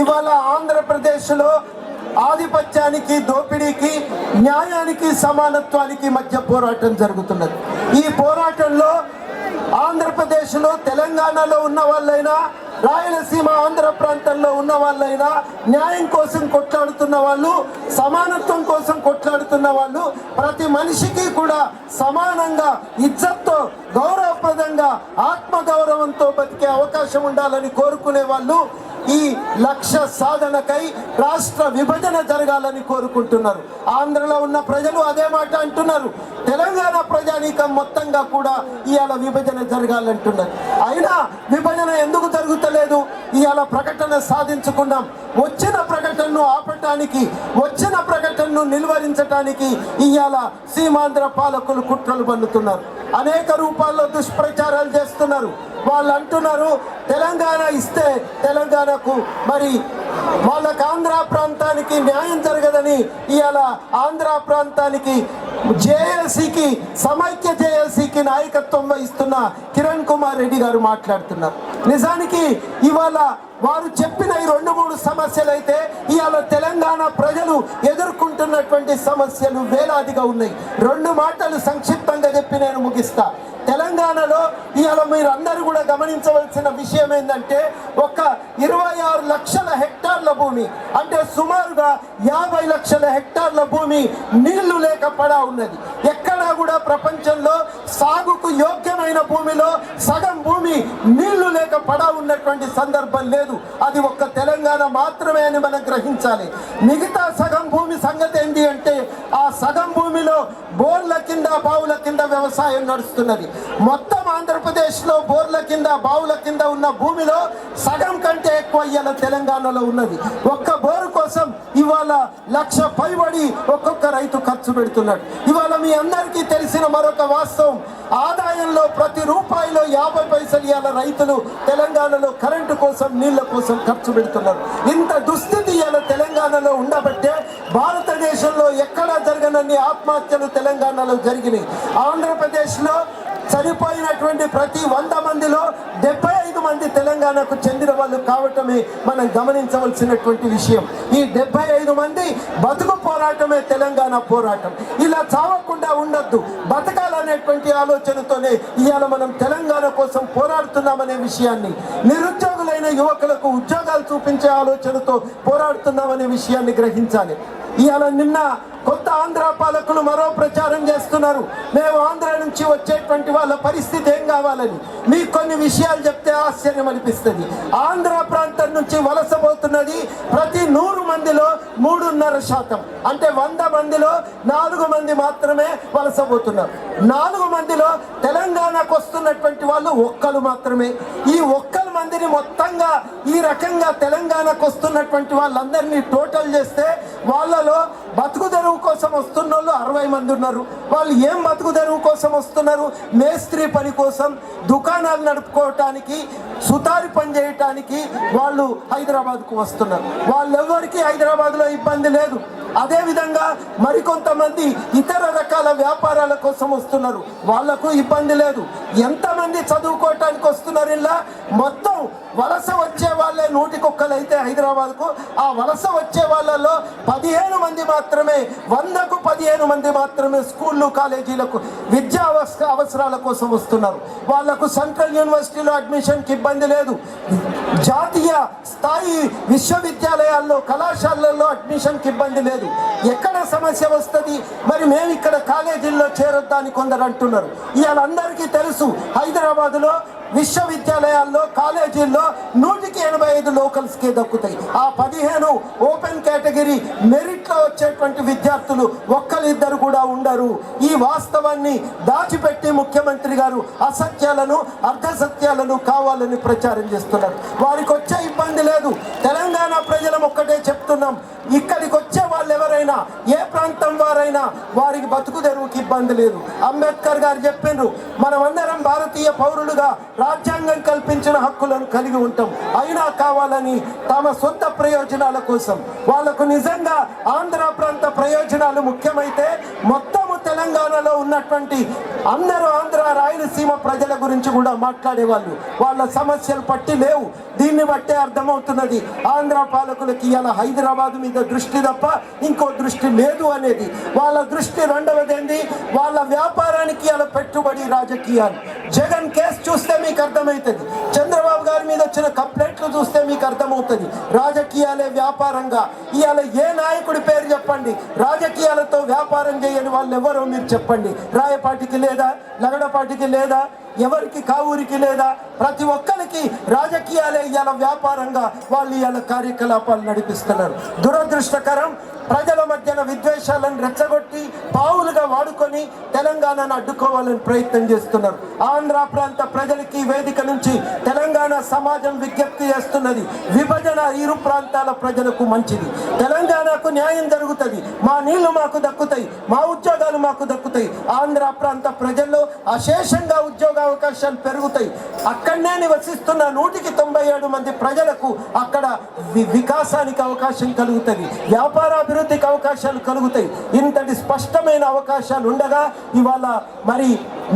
ఇవాళ ఆంధ్రప్రదేశ్లో ఆధిపత్యానికి దోపిడీకి న్యాయానికి సమానత్వానికి మధ్య పోరాటం జరుగుతున్నది. ఈ పోరాటంలో ఆంధ్రప్రదేశ్లో తెలంగాణలో ఉన్న వాళ్ళైనా రాయలసీమ ఆంధ్ర ప్రాంతంలో ఉన్న వాళ్ళైనా న్యాయం కోసం కొట్లాడుతున్న వాళ్ళు సమానత్వం కోసం కొట్లాడుతున్న వాళ్ళు ప్రతి మనిషికి కూడా సమానంగా ఇజ్జత్తో గౌరవప్రదంగా ఆత్మగౌరవంతో బతికే అవకాశం ఉండాలని కోరుకునే వాళ్ళు ఈ లక్ష్య సాధనకై రాష్ట్ర విభజన జరగాలని కోరుకుంటున్నారు. ఆంధ్రలో ఉన్న ప్రజలు అదే మాట అంటున్నారు. తెలంగాణ ప్రజానీకం మొత్తంగా కూడా ఇవాళ విభజన జరగాలంటున్నారు అయినా విభజన ఎందుకు జరుగుతలేదు? ఇవాళ ప్రకటన సాధించుకున్నాం వచ్చిన ప్రకటనను ఆపటానికి వచ్చిన ప్రకటనను నిలువరించటానికి ఇవాళ సీమాంధ్ర పాలకులు కుట్రలు పన్నుతున్నారు. అనేక రూపాల్లో దుష్ప్రచారాలు చేస్తున్నారు. వాళ్ళు అంటున్నారు తెలంగాణ ఇస్తే తెలంగాణకు మరి వాళ్ళకు ఆంధ్ర ప్రాంతానికి న్యాయం జరగదని ఇవాళ ఆంధ్ర ప్రాంతానికి జేఎల్సీకి సమైక్య జేఎల్సీకి నాయకత్వం వహిస్తున్న కిరణ్ కుమార్ రెడ్డి గారు మాట్లాడుతున్నారు. నిజానికి ఇవాళ వారు చెప్పిన ఈ రెండు మూడు సమస్యలు అయితే ఇవాళ తెలంగాణ ప్రజలు ఎదుర్కొంటున్నటువంటి సమస్యలు వేలాదిగా ఉన్నాయి. రెండు మాటలు సంక్షిప్తంగా చెప్పి నేను ముగిస్తా. తెలంగాణలో ఇవాళ మీరు అందరూ కూడా గమనించవలసిన విషయం ఏంటంటే ఒక ఇరవై ఆరు లక్షల హెక్టార్ల భూమి అంటే సుమారుగా యాభై లక్షల హెక్టార్ల భూమి నీళ్ళు లేక పడా ఉన్నది. ఎక్కడా కూడా ప్రపంచంలో సాగుకు యోగ్యమైన భూమిలో సగం భూమి నీళ్ళు లేక పడా ఉన్నటువంటి సందర్భం లేదు. అది ఒక్క తెలంగాణ మాత్రమే అని మనం గ్రహించాలి. మిగతా సగం భూమి సంగతి ఏంటి అంటే ఆ సగం భూమిలో బోర్ల కింద బావుల కింద వ్యవసాయం నడుస్తున్నది. మొత్తం ఆంధ్రప్రదేశ్లో బోర్ల కింద బావుల కింద ఉన్న భూమిలో సగం కంటే ఎక్కువ ఇవాళ తెలంగాణలో ఉన్నది. ఒక్క బోరు కోసం ఇవాళ లక్ష పైబడి ఒక్కొక్క రైతు ఖర్చు పెడుతున్నాడు. ఇవాళ మీ అందరికీ తెలిసిన మరొక వాస్తవం. ఆదాయంలో ప్రతి రూపాయిలో యాభై పైసలు ఇవాళ రైతులు తెలంగాణలో కరెంటు కోసం నీళ్ళ కోసం ఖర్చు పెడుతున్నారు. ఇంత దుస్థితి ఇవాళ తెలంగాణలో ఉండబట్టే భారతదేశంలో ఎక్కడా జరగనన్ని ఆత్మహత్యలు తెలంగాణలో జరిగినాయి. ఆంధ్రప్రదేశ్లో చనిపోయినటువంటి ప్రతి వంద మందిలో డెబ్బై ఐదు మంది తెలంగాణకు చెందిన వాళ్ళు కావటమే మనం గమనించవలసినటువంటి విషయం. ఈ డెబ్బై ఐదు మంది బతుకు పోరాటమే తెలంగాణ పోరాటం. ఇలా చావకుండా ఉండొద్దు. బతకాలనేటువంటి ఆలోచనతోనే ఇవాళ మనం తెలంగాణ కోసం పోరాడుతున్నామనే విషయాన్ని నిరుద్యోగులైన యువకులకు ఉద్యోగాలు చూపించే ఆలోచనతో పోరాడుతున్నామనే విషయాన్ని గ్రహించాలి. ఇవాళ నిన్న కొత్త ఆంధ్ర పాలకులు మరో ప్రచారం చేస్తున్నారు. మేము ఆంధ్ర నుంచి వచ్చేటువంటి వాళ్ళ పరిస్థితి ఏం కావాలని? మీకు కొన్ని విషయాలు చెప్తే ఆశ్చర్యం అనిపిస్తుంది. ఆంధ్ర ప్రాంతం నుంచి వలసపోతున్నది ప్రతి నూరు మందిలో మూడున్నర శాతం. అంటే వంద మందిలో నాలుగు మంది మాత్రమే వలసపోతున్నారు నాలుగు మందిలో తెలంగాణకు వస్తున్నటువంటి వాళ్ళు ఒక్కరు మాత్రమే. ఈ ఒక్కరు మందిని మొత్తంగా ఈ రకంగా తెలంగాణకు వస్తున్నటువంటి వాళ్ళందరినీ టోటల్ చేస్తే వాళ్ళలో బతుకు తెరువు కోసం వస్తున్న వాళ్ళు అరవై మంది ఉన్నారు. వాళ్ళు ఏం బతుకు తెరువు కోసం వస్తున్నారు? మేస్త్రి పని కోసం దుకాణాలు నడుపుకోవటానికి సుతారి పని చేయటానికి వాళ్ళు హైదరాబాద్కు వస్తున్నారు. వాళ్ళెవరికి హైదరాబాద్లో ఇబ్బంది లేదు. అదేవిధంగా మరికొంతమంది ఇతర రకాల వ్యాపారాల కోసం వస్తున్నారు. వాళ్ళకు ఇబ్బంది లేదు. ఎంతమంది చదువుకోవటానికి వస్తున్నారు ఇలా? మొత్తం వలస వచ్చే వాళ్ళే నూటికొక్కలు అయితే హైదరాబాద్కు. ఆ వలస వచ్చే వాళ్ళలో పదిహేను మంది మాత్రమే వందకు పదిహేను మంది మాత్రమే స్కూళ్ళు కాలేజీలకు విద్యా అవసరాల కోసం వస్తున్నారు. వాళ్ళకు సెంట్రల్ యూనివర్సిటీలో అడ్మిషన్కి ఇబ్బంది లేదు. జాతీయ స్థాయి విశ్వవిద్యాలయాల్లో కళాశాలల్లో అడ్మిషన్కి ఇబ్బంది లేదు. ఎక్కడ సమస్య వస్తుంది? మరి మేము ఇక్కడ కాలేజీల్లో చేరొద్దా అని కొందరు అంటున్నారు. ఇవాళ అందరికీ తెలుసు హైదరాబాద్లో విశ్వవిద్యాలయాల్లో కాలేజీల్లో నూటికి ఎనభై ఐదు లోకల్స్కే దక్కుతాయి. ఆ పదిహేను ఓపెన్ కేటగిరీ మెరిట్లో వచ్చేటువంటి విద్యార్థులు ఒక్కరిద్దరు కూడా ఉండరు. ఈ వాస్తవాన్ని దాచిపెట్టి ముఖ్యమంత్రి గారు అసత్యాలను అర్ధసత్యాలను కావాలని ప్రచారం చేస్తున్నారు. వారికి వచ్చే ఇబ్బంది లేదు. తెలంగాణ ప్రజలం ఒక్కటే చెప్తున్నాం. ఇక్కడికి వచ్చే వాళ్ళు ఎవరైనా ఏ ప్రాంతం వారైనా వారికి బతుకు తెరువుకి ఇబ్బంది లేదు. అంబేద్కర్ గారు చెప్పిండ్రు మనమందరం భారతీయ పౌరులుగా రాజ్యాంగం కల్పించిన హక్కులను కలిగి ఉంటాం. అయినా కావాలని తమ సొంత ప్రయోజనాల కోసం. వాళ్ళకు నిజంగా ఆంధ్ర ప్రాంత ప్రయోజనాలు ముఖ్యమైతే మొత్తం తెలంగాణలో ఉన్నటువంటి అందరూ ఆంధ్ర రాయలసీమ ప్రజల గురించి కూడా మాట్లాడేవాళ్ళు. వాళ్ళ సమస్యలు పట్టి లేవు. దీన్ని బట్టే అర్థమవుతున్నది ఆంధ్ర పాలకులకి ఇలా హైదరాబాద్ మీద దృష్టి తప్ప ఇంకో దృష్టి లేదు అనేది. వాళ్ళ దృష్టి రెండవది ఏంది వాళ్ళ వ్యాపారానికి ఇలా పెట్టుబడి రాజకీయాలు. జగన్ కేసు చూస్తే మీకు అర్థమవుతుంది. చంద్ర గారి మీద వచ్చిన కంప్లైంట్లు చూస్తే మీకు అర్థమవుతుంది. రాజకీయాలే వ్యాపారంగా. ఇవాళ ఏ నాయకుడి పేరు చెప్పండి? రాజకీయాలతో వ్యాపారం చేయని వాళ్ళు ఎవరో మీరు చెప్పండి. రాయపాటికి లేదా లగడపాటికి లేదా ఎవరికి కావూరికి లేదా ప్రతి ఒక్కరికి రాజకీయాలే ఇవాళ వ్యాపారంగా వాళ్ళు ఇవాళ కార్యకలాపాలు నడిపిస్తున్నారు. దురదృష్టకరం ప్రజల మధ్యన విద్వేషాలను రెచ్చగొట్టి పావులుగా వాడుకొని తెలంగాణను అడ్డుకోవాలని ప్రయత్నం చేస్తున్నారు. ఆంధ్ర ప్రాంత ప్రజలకి వేదిక నుంచి తెలంగాణ సమాజం విజ్ఞప్తి చేస్తున్నది విభజన ఇరు ప్రాంతాల ప్రజలకు మంచిది. తెలంగాణకు న్యాయం జరుగుతుంది. మా నీళ్ళు మాకు దక్కుతాయి మా ఉద్యోగాలు మాకు దక్కుతాయి. ఆంధ్ర ప్రాంత ప్రజల్లో అశేషంగా ఉద్యోగ అవకాశాలు పెరుగుతాయి. అక్కడనే నివసిస్తున్న నూటికి తొంభై ఏడు మంది ప్రజలకు అక్కడ వి- వికాసానికి అవకాశం కలుగుతుంది. వ్యాపార అభివృద్ధికి అవకాశాలు కలుగుతాయి. ఇంతటి స్పష్టమైన అవకాశాలు ఉండగా ఇవాళ మరి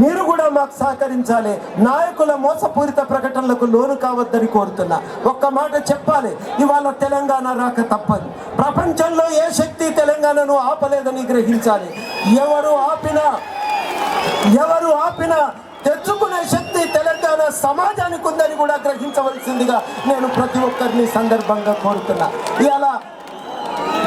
మీరు కూడా మాకు సహకరించాలి. నాయకుల మోసపూరిత ప్రకటనలకు లోను కావద్దని కోరుతున్నా. ఒక్క మాట చెప్పాలి. ఇవాళ తెలంగాణ రాక తప్పదు. ప్రపంచంలో ఏ శక్తి తెలంగాణను ఆపలేదని గ్రహించాలి. ఎవరు ఆపినా ఎవరు ఆపినా తెచ్చుకునే శక్తి తెలంగాణ సమాజానికి ఉందని కూడా గ్రహించవలసిందిగా నేను ప్రతి ఒక్కరిని సందర్భంగా కోరుతున్నా. ఇలా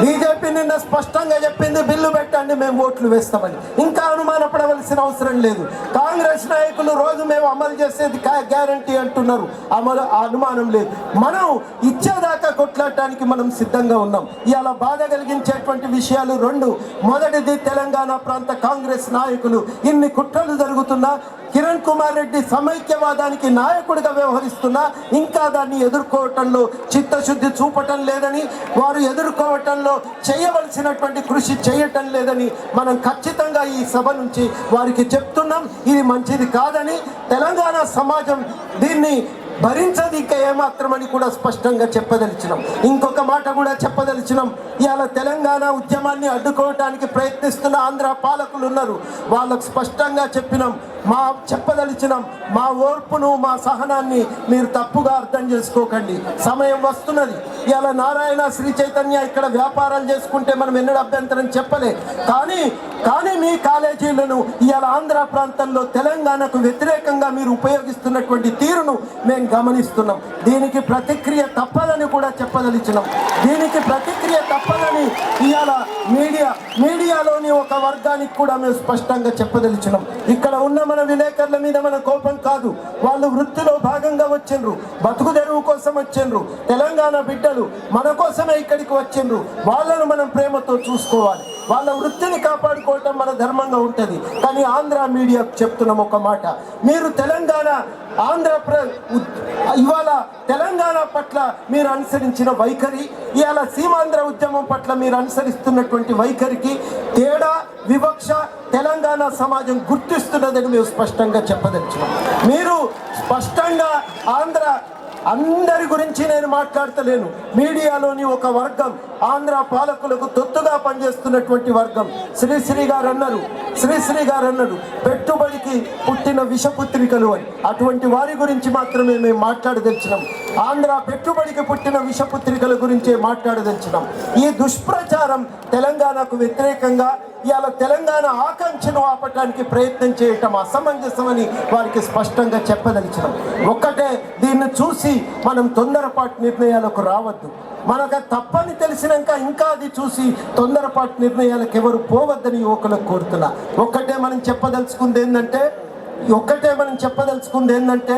బీజేపీ నిన్న స్పష్టంగా చెప్పింది బిల్లు పెట్టండి మేము ఓట్లు వేస్తామని. ఇంకా అనుమానపడవలసిన అవసరం లేదు. కాంగ్రెస్ నాయకులు రోజు మేము అమలు చేసేది గ్యారంటీ అంటున్నారు. అమలు అనుమానం లేదు. మనం ఇచ్చేదాకా కొట్లాడటానికి మనం సిద్ధంగా ఉన్నాం. ఇలా బాధ కలిగించేటువంటి విషయాలు రెండు. మొదటిది తెలంగాణ ప్రాంత కాంగ్రెస్ నాయకులు ఇన్ని కుట్రలు జరుగుతున్నా కిరణ్ కుమార్ రెడ్డి సమైక్యవాదానికి నాయకుడిగా వ్యవహరిస్తున్నా ఇంకా దాన్ని ఎదుర్కోవటంలో చిత్తశుద్ధి చూపటం లేదని వారు ఎదుర్కోవటంలో చేయవలసినటువంటి కృషి చేయటం లేదని మనం ఖచ్చితంగా ఈ సభ నుంచి వారికి చెప్తున్నాం. ఇది మంచిది కాదని తెలంగాణ సమాజం దీన్ని భరించదు ఇంకా ఏమాత్రమని కూడా స్పష్టంగా చెప్పదలిచినాం. ఇంకొక మాట కూడా చెప్పదలిచినాం. ఇవాళ తెలంగాణ ఉద్యమాన్ని అడ్డుకోవటానికి ప్రయత్నిస్తున్న ఆంధ్ర పాలకులు ఉన్నారు. వాళ్ళకు స్పష్టంగా చెప్పినాం. మా చెప్పదలిచినాం మా ఓర్పును మా సహనాన్ని మీరు తప్పుగా అర్థం చేసుకోకండి. సమయం వస్తున్నది. ఇవాళ నారాయణ శ్రీ చైతన్య ఇక్కడ వ్యాపారాలు చేసుకుంటే మనం ఎన్నడూ అభ్యంతరం చెప్పలే. కానీ కానీ మీ కాలేజీలను ఇవాళ ఆంధ్ర ప్రాంతంలో తెలంగాణకు వ్యతిరేకంగా మీరు ఉపయోగిస్తున్నటువంటి తీరును మేము గమనిస్తున్నాం. దీనికి ప్రతిక్రియ తప్పదని కూడా చెప్పదలిచినాం. దీనికి ప్రతిక్రియ తప్పదని ఇవాళ మీడియా మీడియాలోని ఒక వర్గానికి కూడా మేము స్పష్టంగా చెప్పదలిచినాం. ఇక్కడ ఉన్న మన విలేకరుల మీద మన కోపం కాదు. వాళ్ళు వృత్తిలో భాగంగా వచ్చిండ్రు. బతుకు తెరువు కోసం వచ్చిండ్రు. తెలంగాణ బిడ్డలు మన కోసమే ఇక్కడికి వచ్చిండ్రు. వాళ్ళను మనం ప్రేమతో చూసుకోవాలి. వాళ్ళ వృత్తిని కాపాడుకోవటం మన ధర్మంగా ఉంటుంది. కానీ ఆంధ్ర మీడియా చెప్తున్నాం ఒక మాట మీరు తెలంగాణ ఆంధ్రప్ర ఉద్- ఇవాళ తెలంగాణ పట్ల మీరు అనుసరించిన వైఖరి ఇవాళ సీమాంధ్ర ఉద్యమం పట్ల మీరు అనుసరిస్తున్నటువంటి వైఖరికి తేడా వివక్ష తెలంగాణ సమాజం గుర్తిస్తున్నదని మేము స్పష్టంగా చెప్పదలిచినాం మీరు స్పష్టంగా ఆంధ్ర అందరి గురించి నేను మాట్లాడతలేను. మీడియాలోని ఒక వర్గం ఆంధ్ర పాలకులకు తొత్తుగా పనిచేస్తున్నటువంటి వర్గం. శ్రీశ్రీ గారు అన్నారు శ్రీశ్రీ గారు అన్నారు పెట్టుబడికి పుట్టిన విషపుత్రికలు అని. అటువంటి వారి గురించి మాత్రమే మేము మాట్లాడదలిచినాం. ఆంధ్ర పెట్టుబడికి పుట్టిన విషపుత్రికల గురించే మాట్లాడదలిచినాం. ఈ దుష్ప్రచారం తెలంగాణకు వ్యతిరేకంగా ఇవాళ తెలంగాణ ఆకాంక్షను ఆపటానికి ప్రయత్నం చేయటం అసమంజసమని వారికి స్పష్టంగా చెప్పదలిచినాం. ఒక్కటే దీన్ని చూసి మనం తొందరపాటు నిర్ణయాలకు రావద్దు. మనకు తప్పని తెలిసినాక ఇంకా అది చూసి తొందరపాటు నిర్ణయాలకు ఎవరు పోవద్దని యువకులకు కోరుతున్నా. ఒక్కటే మనం చెప్పదలుచుకుంది ఏంటంటే ఒక్కటే మనం చెప్పదలుచుకుంది ఏంటంటే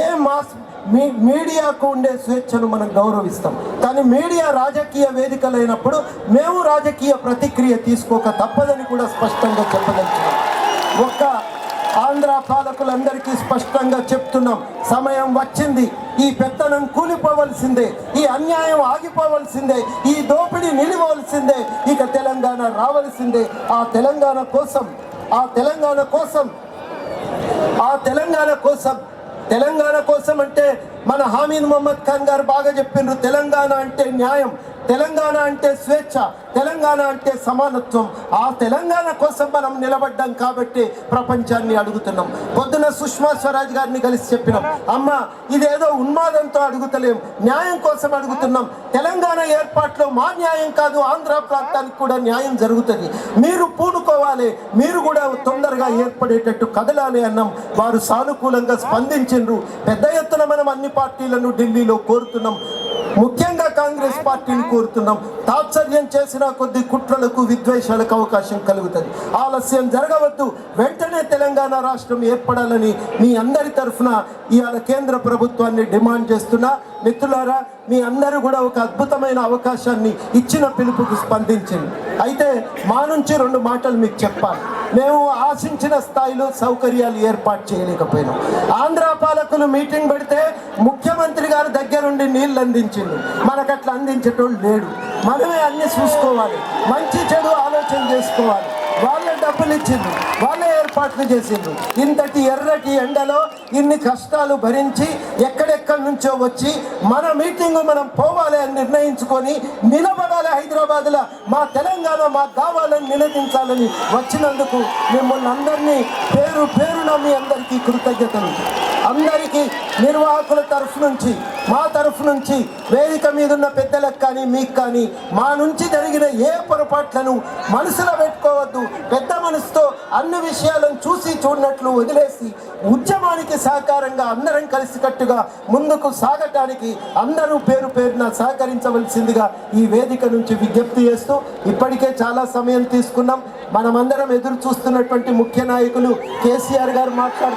ఏ మాస్ మీ మీడియాకు ఉండే స్వేచ్ఛను మనం గౌరవిస్తాం. కానీ మీడియా రాజకీయ వేదికలైనప్పుడు మేము రాజకీయ ప్రతిక్రియ తీసుకోక తప్పదని కూడా స్పష్టంగా చెప్పదలుచున్నాం ఒక్క ఆంధ్ర పాలకులందరికీ స్పష్టంగా చెప్తున్నాం సమయం వచ్చింది ఈ పెత్తనం కూలిపోవలసిందే ఈ అన్యాయం ఆగిపోవలసిందే ఈ దోపిడీ నిలివలసిందే ఇక తెలంగాణ రావలసిందే. ఆ తెలంగాణ కోసం ఆ తెలంగాణ కోసం ఆ తెలంగాణ కోసం తెలంగాణ కోసం అంటే మన హామీద్ మొహమ్మద్ ఖాన్ గారు బాగా చెప్పిండ్రు తెలంగాణ అంటే న్యాయం. తెలంగాణ అంటే స్వేచ్ఛ తెలంగాణ అంటే సమానత్వం. ఆ తెలంగాణ కోసం మనం నిలబడ్డాం కాబట్టి ప్రపంచాన్ని అడుగుతున్నాం. పొద్దున సుష్మా స్వరాజ్ గారిని కలిసి చెప్పినాం. అమ్మ ఇదేదో ఉన్మాదంతో అడుగుతలేం. న్యాయం కోసం అడుగుతున్నాం. తెలంగాణ ఏర్పాట్లో మా న్యాయం కాదు ఆంధ్ర ప్రాంతానికి కూడా న్యాయం జరుగుతుంది. మీరు పూనుకోవాలి. మీరు కూడా తొందరగా ఏర్పడేటట్టు కదలాలి అన్నాం. వారు సానుకూలంగా స్పందించిండ్రు. పెద్ద ఎత్తున మనం అన్ని పార్టీలను ఢిల్లీలో కోరుతున్నాం. ముఖ్యంగా కాంగ్రెస్ పార్టీని కోరుతున్నాం. తాత్సర్యం చేసిన కొద్ది కుట్రలకు విద్వేషాలకు అవకాశం కలుగుతుంది. ఆలస్యం జరగవద్దు. వెంటనే తెలంగాణ రాష్ట్రం ఏర్పడాలని మీ అందరి తరఫున ఇవాళ కేంద్ర ప్రభుత్వాన్ని డిమాండ్ చేస్తున్నా. మిత్రులారా మీ అందరూ కూడా ఒక అద్భుతమైన అవకాశాన్ని ఇచ్చిన పిలుపుకు స్పందించింది అయితే మా నుంచి రెండు మాటలు మీకు చెప్పాలి. మేము ఆశించిన స్థాయిలో సౌకర్యాలు ఏర్పాటు చేయలేకపోయినాం. ఆంధ్ర పాలకులు మీటింగ్ పెడితే ముఖ్యమంత్రి గారు దగ్గరుండి నీళ్ళు అందించింది మనకు అట్లా అందించేటోళ్ళు లేడు. మనమే అన్ని చూసుకోవాలి. మంచి చెడు ఆలోచన చేసుకోవాలి. వాళ్ళ డబ్బులు ఇచ్చింది వాళ్ళే ఏర్పాట్లు చేసిండ్రు. ఇంతటి ఎర్రటి ఎండలో ఇన్ని కష్టాలు భరించి ఎక్కడెక్కడి నుంచో వచ్చి మన మీటింగ్ మనం పోవాలి అని నిర్ణయించుకొని నిలబడాలి హైదరాబాద్లో. మా తెలంగాణ మా కావాలని నిలదించాలని వచ్చినందుకు మిమ్మల్ని అందరినీ పేరు పేరున మీ అందరికీ కృతజ్ఞతలు. అందరికీ నిర్వాహకుల తరఫు నుంచి మా తరఫు నుంచి వేదిక మీద ఉన్న పెద్దలకు కానీ మీకు కానీ మా నుంచి జరిగిన ఏ పొరపాట్లను మనసులో పెట్టుకోవద్దు. పెద్ద మనసుతో అన్ని విషయాలను చూసి చూడనట్లు వదిలేసి ఉద్యమానికి సహకారంగా అందరం కలిసికట్టుగా ముందుకు సాగటానికి అందరూ పేరు పేరున సహకరించవలసిందిగా ఈ వేదిక నుంచి విజ్ఞప్తి చేస్తూ ఇప్పటికే చాలా సమయం తీసుకున్నాం. మనమందరం ఎదురు చూస్తున్నటువంటి ముఖ్య నాయకులు కేసీఆర్ గారు మాట్లాడుతూ